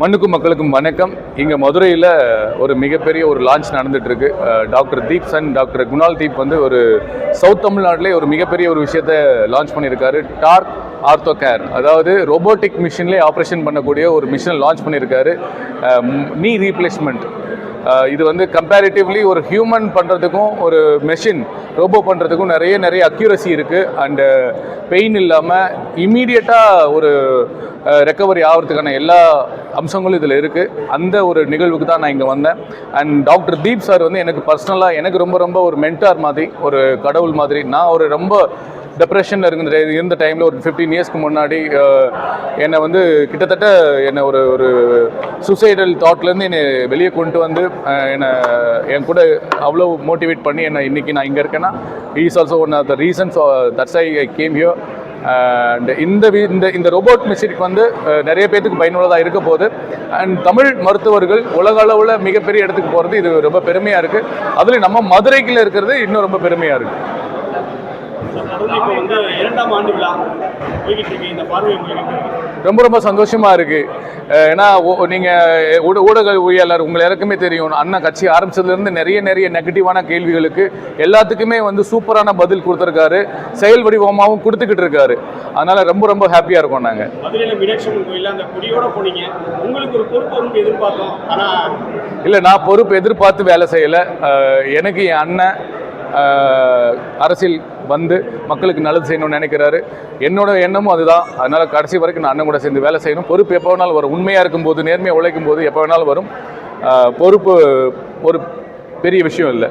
மண்ணுக்கும் மக்களுக்கும் வணக்கம். இங்கே மதுரையில் ஒரு மிகப்பெரிய ஒரு லான்ச் நடந்துகிட்ருக்கு doctor Deep Sun doctor Kunal Deep வந்து ஒரு சவுத் தமிழ்நாட்டிலே ஒரு மிகப்பெரிய ஒரு விஷயத்தை லான்ச் பண்ணியிருக்காரு. டார்க் ஆர்த்தோ கேர் அதாவது ரோபோட்டிக் மிஷின்லேயே ஆப்ரேஷன் பண்ணக்கூடிய ஒரு மிஷினை லான்ச் பண்ணியிருக்காரு. நீ ரீப்ளேஸ்மெண்ட் இது வந்து கம்பேரிட்டிவ்லி ஒரு ஹியூமன் பண்ணுறதுக்கும் ஒரு மெஷின் ரோபோ பண்ணுறதுக்கும் நிறைய நிறைய அக்யூரசி இருக்குது அண்டு பெயின் இல்லாமல் இம்மீடியட்டாக ஒரு ரெக்கவரி ஆகிறதுக்கான எல்லா அம்சங்களும் இதில் இருக்குது அந்த ஒரு நிகழ்வுக்கு தான் நான் இங்கே வந்தேன். அண்ட் டாக்டர் தீப் சார் வந்து எனக்கு பர்சனலாக எனக்கு ரொம்ப ரொம்ப ஒரு மென்டார் மாதிரி ஒரு கடவுள் மாதிரி. நான் ஒரு ரொம்ப டிப்ரெஷனில் இருந்த இருந்த டைமில் ஒரு ஃபிஃப்டீன் இயர்ஸ்க்கு முன்னாடி என்னை வந்து கிட்டத்தட்ட என்னை ஒரு ஒரு சூசைடல் தாட்லேருந்து என்னை வெளியே கொண்டு வந்து என்னை என் கூட அவ்வளோ மோட்டிவேட் பண்ணி என்னை இன்றைக்கி நான் இங்கே இருக்கேன்னா is also one of the reasons that's I I came here and இந்த இந்த இந்த ரோபோட் மிஷினுக்கு வந்து நிறைய பேர்த்துக்கு பயனுள்ளதாக இருக்க போகுது. அண்ட் தமிழ் மருத்துவர்கள் உலக அளவில் மிகப்பெரிய இடத்துக்கு போகிறது இது ரொம்ப பெருமையாக இருக்குது அதுலேயும் நம்ம மதுரைக்கில் இருக்கிறது இன்னும் ரொம்ப பெருமையாக இருக்குது தொடர்ந்து இப்போ வந்து இரண்டாம் ஆண்டு விழா போய்கிட்டு இருக்கு. இந்த பார்வை உங்களுக்கு எப்படி இருக்கு? ரொம்ப ரொம்ப சந்தோஷமா இருக்கு. அஹ் ஏன்னா ஓ- நீங்க ஊட- ஊடக ஊழியர் உங்களை எல்லாருக்குமே தெரியும். அண்ணா கட்சி ஆரம்பிச்சதுல இருந்து நிறைய நிறைய நெகட்டிவான கேள்விகளுக்கு எல்லாத்துக்குமே வந்து சூப்பரான பதில் கொடுத்துருக்காரு. செயல் வடிவமாகவும் கொடுத்துக்கிட்டு இருக்காரு. அதனால ரொம்ப ரொம்ப ஹாப்பியா இருக்கோம் நாங்க. மதுரையில் மீனாட்சி அம்மன் கோயிலில் அந்த கொடியோட போனீங்க. உங்களுக்கு ஒரு பொறுப்பு வந்து எதிர்பார்த்தோம். ஆனால் இல்லை நான் பொறுப்பு எதிர்பார்த்து வேலை செய்யலை. எனக்கு என் அண்ணன் அரசியல் வந்து மக்களுக்கு நல்லது செய்யணும்னு நினைக்கிறாரு. என்னோட எண்ணமும் அதுதான். அதனால கடைசி வரைக்கும் நான் அண்ணன் கூட சேர்ந்து வேலை செய்யணும். பொறுப்பு எப்போ வேணாலும் வரும். உண்மையாக இருக்கும்போது நேர்மையாக உழைக்கும் போது எப்போ வேணாலும் வரும். பொறுப்பு ஒரு பெரிய விஷயம் இல்லை.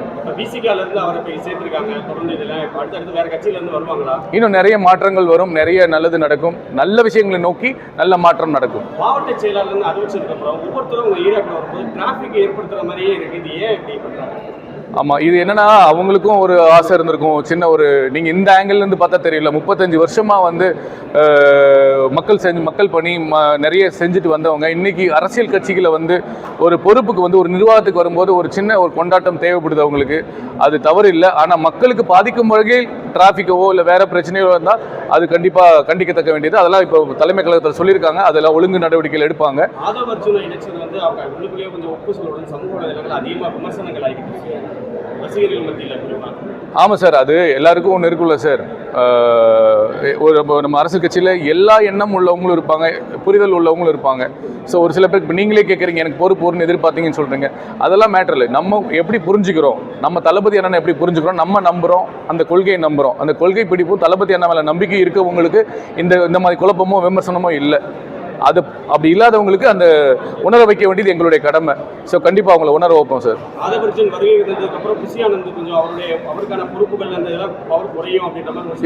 இன்னும் நிறைய மாற்றங்கள் வரும். நிறைய நல்லது நடக்கும். நல்ல விஷயங்களை நோக்கி நல்ல மாற்றம் நடக்கும். மாவட்ட அறிவிச்சதுக்கு அப்புறம் ஒவ்வொருத்தரும் உங்க வரும்போது ஏற்படுத்துற மாதிரியே இருக்கு. இது ஏன் இப்படி பண்றாங்க? ஆமாம் இது என்னன்னா அவங்களுக்கும் ஒரு ஆசை இருந்திருக்கும். சின்ன ஒரு நீங்கள் இந்த ஆங்கிள்லேருந்து பார்த்தா தெரியல. முப்பத்தஞ்சு வருஷமாக வந்து மக்கள் செஞ்சு மக்கள் பணி ம நிறைய செஞ்சுட்டு வந்தவங்க இன்னைக்கு அரசியல் கட்சிகளை வந்து ஒரு பொறுப்புக்கு வந்து ஒரு நிர்வாகத்துக்கு வரும்போது ஒரு சின்ன ஒரு கொண்டாட்டம் தேவைப்படுது அவங்களுக்கு. அது தவறு இல்லை ஆனால் மக்களுக்கு பாதிக்கும் வகையில் டிராஃபிக்கவோ இல்லை வேற பிரச்சனையோ இருந்தால் அது கண்டிப்பாக கண்டிக்கத்தக்க வேண்டியது. அதெல்லாம் இப்போ தலைமை கழகத்தில் சொல்லியிருக்காங்க. அதெல்லாம் ஒழுங்கு நடவடிக்கைகள் எடுப்பாங்க. வந்து அவங்க ஒப்பு அதிகமாக விமர்சனங்கள் ஆகிட்டு ரசிகர்கள் மத்தியில் குறிப்பாக ஆமாம் சார் அது எல்லாருக்கும் ஒன்று இருக்குல்ல சார். ஒரு நம்ம- அரசு கட்சியில் எல்லா எண்ணம் உள்ளவங்களும் இருப்பாங்க புரிதல் உள்ளவங்களும் இருப்பாங்க. ஸோ ஒரு சில பேருக்கு இப்போ நீங்களே கேட்குறீங்க எனக்கு பொறுப்பு பொறுன்னு எதிர்பார்த்தீங்கன்னு சொல்கிறீங்க அதெல்லாம் மேட்டர் இல்லை. நம்ம எப்படி புரிஞ்சுக்கிறோம்? நம்ம தளபதி என்னென்னு எப்படி புரிஞ்சுக்கிறோம்? நம்ம நம்புகிறோம் அந்த கொள்கையை நம்புகிறோம் அந்த கொள்கை பிடிப்பும் தளபதி என்ன மேலே நம்பிக்கை இருக்கவங்களுக்கு இந்த இந்த மாதிரி குழப்பமோ விமர்சனமோ இல்லை. அது அப்படி இல்லாதவங்களுக்கு அந்த உணர வைக்க வேண்டியது எங்களுடைய கடமை. ஸோ கண்டிப்பாக அவங்கள உணர வைப்போம் சார்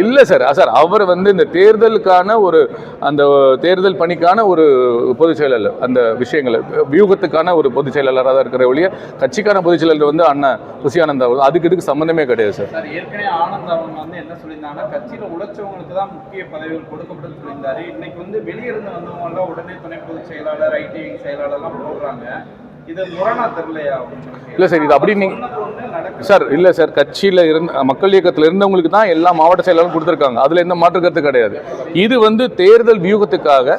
இல்லை சார் சார் அவர் வந்து இந்த தேர்தலுக்கான ஒரு அந்த தேர்தல் பணிக்கான ஒரு பொதுச் செயலாளர் அந்த விஷயங்கள் வியூகத்துக்கான ஒரு பொதுச் செயலாளராக தான் இருக்கிற ஒழிய கட்சிக்கான பொதுச் செயலாளர் வந்து அண்ணன் புசியானந்தா அவர். அதுக்கு இதுக்கு சம்மந்தமே கிடையாது சார் சார் ஏற்கனவே ஆனந்த் அவங்க வந்து என்ன சொல்லியிருந்தாங்கன்னா கட்சியில உழைச்சவங்களுக்கு தான் முக்கிய பதவிகள் கொடுக்கப்படும் சொல்லியிருந்தாரு. இன்னைக்கு வந்து வெளியிருந்து வந்தவங்க எல்லாம் உடனே துணை பொதுச் செயலாளர் ஐடி செயலாளர்லாம் போடுறாங்க? இல்லை சார் இது அப்படி நீங்க சொன்னது ஒண்ணு நடக்குது. சார் இல்லை சார் கட்சியில் இருந்த மக்கள் இயக்கத்தில் இருந்தவங்களுக்கு தான் எல்லா மாவட்ட செயலாளரும் கொடுத்துருக்காங்க. அதில் எந்த மாற்று கருத்து கிடையாது. இது வந்து தேர்தல் வியூகத்துக்காக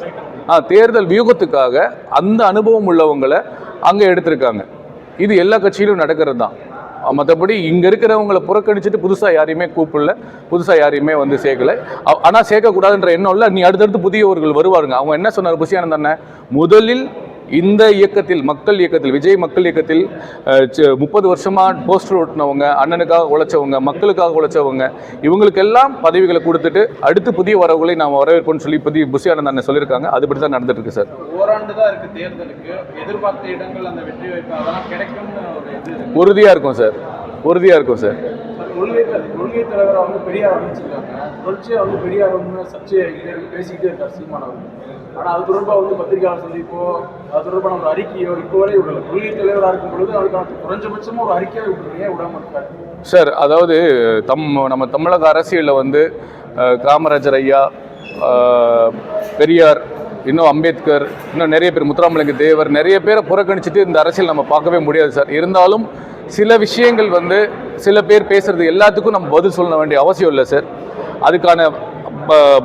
தேர்தல் வியூகத்துக்காக அந்த அனுபவம் உள்ளவங்களை அங்கே எடுத்திருக்காங்க. இது எல்லா கட்சியிலும் நடக்கிறது தான். மற்றபடி இங்கே இருக்கிறவங்களை புறக்கணிச்சுட்டு புதுசாக யாரையுமே கூப்பிடல. புதுசாக யாரையுமே வந்து சேர்க்கல. ஆனால் சேர்க்கக்கூடாதுன்ற எண்ணம் இல்லை. நீ அடுத்தடுத்து புதியவர்கள் வருவாருங்க. அவங்க என்ன சொன்னார்? புசியானந்த் முதலில் இந்த இயக்கத்தில் மக்கள் இயக்கத்தில் விஜய் மக்கள் இயக்கத்தில் முப்பது வருஷமா போஸ்டர் ஓட்டினவங்க அண்ணனுக்காக உழைச்சவங்க மக்களுக்காக உழைச்சவங்க இவங்களுக்கெல்லாம் பதவிகளை கொடுத்துட்டு அடுத்து புதிய வரவுகளை நாம் வரவேற்போம்னு சொல்லி புதிய புசியானந்த் அண்ணன் சொல்லியிருக்காங்க. அதுபடி தான் நடந்துட்டு இருக்கு சார். ஓராண்டு தான் இருக்கு தேர்தலுக்கு. எதிர்பார்த்த இடங்கள் அந்த வெற்றி வாய்ப்பு அதெல்லாம் இருக்கு. உறுதியாக இருக்கும் சார். உறுதியாக இருக்கும் சார். கொள்கை கொள்கை தலைவரை வந்து பெரியார் அறிவிச்சிருக்காங்க தொடர்ச்சியாக வந்து பெரியார் வந்து சர்ச்சையை பேசிக்கிட்டே இருக்கார் சீமான் அவர் ஆனால் அது தொடர்பாக வந்து பத்திரிகையாளர் சந்திப்போ அது தொடர்பான ஒரு அறிக்கையோ இப்போ வரை விடல கொள்கை தலைவராக இருக்கும் பொழுது அதுக்கான குறைஞ்சபட்சமாக ஒரு அறிக்கையை விட்டுருங்க விடாமல் விடாம இருக்காரு? சார் அதாவது தம் நம்ம தமிழக அரசியலில் வந்து காமராஜர் ஐயா பெரியார் இன்னும் அம்பேத்கர் இன்னும் நிறைய பேர் முத்துராமலிங்க தேவர் நிறைய பேரை புறக்கணிச்சிட்டு இந்த அரசியல் நம்ம பார்க்கவே முடியாது சார். இருந்தாலும் சில விஷயங்கள் வந்து சில பேர் பேசுறது எல்லாத்துக்கும் நம்ம பதில் சொல்ல வேண்டிய அவசியம் இல்லை சார். அதுக்கான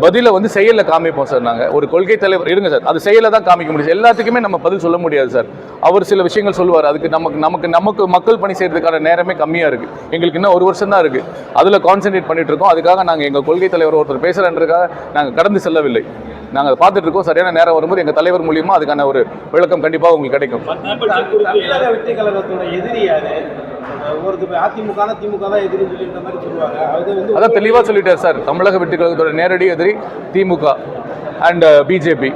பதிலை வந்து செயலில் காமிப்போம் சார் நாங்கள் ஒரு கொள்கை தலைவர் இருங்க சார். அது செயலில் தான் காமிக்க முடியும். எல்லாத்துக்குமே நம்ம பதில் சொல்ல முடியாது சார். அவர் சில விஷயங்கள் சொல்லுவார். அதுக்கு நமக்கு நமக்கு நமக்கு மக்கள் பணி செய்யறதுக்கான நேரமே கம்மியாக இருக்குது எங்களுக்கு இன்னும் ஒரு வருஷம் தான் இருக்குது அதில் கான்சென்ட்ரேட் பண்ணிட்டு இருக்கோம். அதுக்காக நாங்கள் எங்கள் கொள்கை தலைவர் ஒருத்தர் பேசுகிறன்றதுக்காக நாங்கள் கடந்து செல்லவில்லை. நாங்கள் பார்த்துட்டு இருக்கோம். சரியான நேரம் வரும்போது எங்கள் தலைவர் மூலியமாக அதுக்கான ஒரு விளக்கம் கண்டிப்பாக உங்களுக்கு கிடைக்கும். தமிழக வெற்றி கழகத்தோட அது அதான் தெளிவாக சொல்லிட்டார் சார். தமிழக வெற்றி கழகத்தோட நேரடி எதிரி திமுக அண்ட் பிஜேபி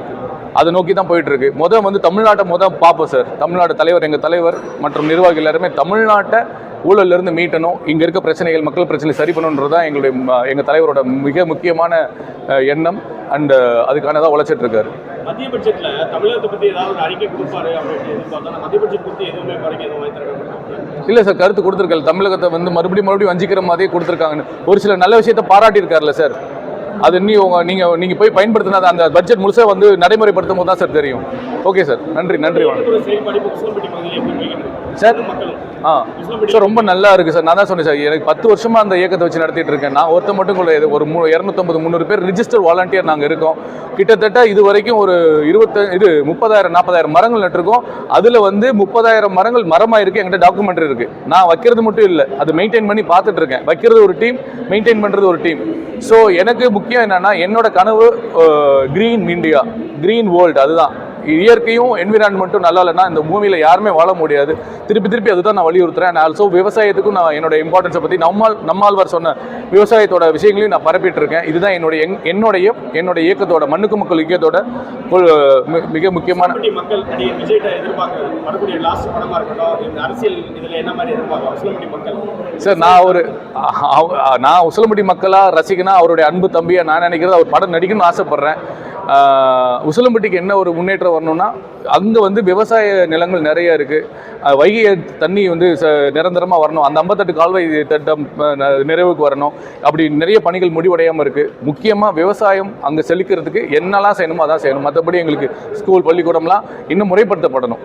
அதை நோக்கி தான் போயிட்டு இருக்கு. முத வந்து தமிழ்நாட்டை முத பார்ப்போம் சார். தமிழ்நாடு தலைவர் எங்கள் தலைவர் மற்றும் நிர்வாகிகள் எல்லாருமே தமிழ்நாட்டை ஊழல்ல இருந்து மீட்டணும். இங்கே இருக்க பிரச்சனைகள் மக்கள் பிரச்சனை சரி பண்ணணுன்றது தான் எங்களுடைய எங்கள் தலைவரோட மிக முக்கியமான எண்ணம். அண்ட் அதுக்கான உழைச்சிட்டு இருக்காரு. மத்திய பட்ஜெட்ல தமிழகத்தை பத்தி ஏதாவது ஒரு அறிக்கை கொடுப்பாரு அப்படின்னு எதிர்பார்த்தா மத்திய பட்ஜெட் பத்தி எதுவுமே மாட்டாங்க இல்லை சார் கருத்து கொடுத்துருக்கல தமிழகத்தை வந்து மறுபடியும் மறுபடியும் வஞ்சிக்கிற மாதிரியே கொடுத்துருக்காங்கன்னு. ஒரு சில நல்ல விஷயத்தை பாராட்டியிருக்காருல்ல சார். அது நீ உங்க நீங்கள் நீங்கள் போய் பயன்படுத்தினா அந்த பட்ஜெட் முழுசாக வந்து நடைமுறைப்படுத்தும் போது தான் சார் தெரியும். ஓகே சார் நன்றி நன்றி சார். ஆ. சார் ரொம்ப நல்லா இருக்குது சார் நான் தான் சொன்னேன் சார் எனக்கு பத்து வருஷமாக அந்த இயக்கத்தை வச்சு நடத்திட்டு இருக்கேன். நான் ஒருத்த மட்டும் கிடையாது ஒரு மூ இரநூத்தம்பது முந்நூறு பேர் ரிஜிஸ்டர் வாலண்டியர் நாங்கள் இருக்கோம். கிட்டத்தட்ட இது வரைக்கும் ஒரு இருபத்த இது முப்பதாயிரம் நாற்பதாயிரம் மரங்கள் நட்டிருக்கோம். அதில் வந்து முப்பதாயிரம் மரங்கள் மரமாக இருக்குது என்கிட்ட டாக்குமெண்ட்ரி இருக்குது நான் வைக்கிறது மட்டும் இல்லை. அது மெயின்டைன் பண்ணி பார்த்துட்டு இருக்கேன். வைக்கிறது ஒரு டீம் மெயின்டைன் பண்ணுறது ஒரு டீம் ஸோ எனக்கு முக்கியம் என்னன்னா என்னோட கனவு க்ரீன் இந்தியா க்ரீன் வேர்ல்டு அதுதான். இயற்கையும் என்விரான்மெண்ட்டும் நல்லா இல்லைன்னா இந்த பூமியில் யாருமே வாழ முடியாது. திருப்பி திருப்பி அதுதான் நான் வலியுறுத்துறேன். நான் ஆல்சோ விவசாயத்துக்கும் நான் என்னோட இம்பார்ட்டன்ஸை பற்றி நம்மால் நம்மாழ்வார் சொன்ன விவசாயத்தோட விஷயங்களையும் நான் பரப்பிட்டு இருக்கேன் இதுதான் என்னுடைய எங் என்னுடைய என்னோட இயக்கத்தோட மண்ணுக்கு மக்கள் இயக்கத்தோட மிக முக்கியமான மக்கள் சார் நான் ஒரு நான் உசிலம்பட்டி மக்களா ரசிகனா அவருடைய அன்பு தம்பியா நான் நினைக்கிறது அவர் படம் நடிக்கணும்னு ஆசைப்படுறேன். உசிலம்பட்டிக்கு என்ன ஒரு முன்னேற்றம் வரணும்னா அங்கே வந்து விவசாய நிலங்கள் நிறைய இருக்குது வைகை தண்ணி வந்து ச நிரந்தரமாக வரணும். அந்த ஐம்பத்தெட்டு கால்வாய் திட்டம் நிறைவுக்கு வரணும். அப்படி நிறைய பணிகள் முடிவடையாமல் இருக்குது முக்கியமாக விவசாயம் அங்கே செழிக்கிறதுக்கு என்னெல்லாம் செய்யணுமோ அதான் செய்யணும். மற்றபடி எங்களுக்கு ஸ்கூல் பள்ளிக்கூடம்லாம் இன்னும் முறைப்படுத்தப்படணும்.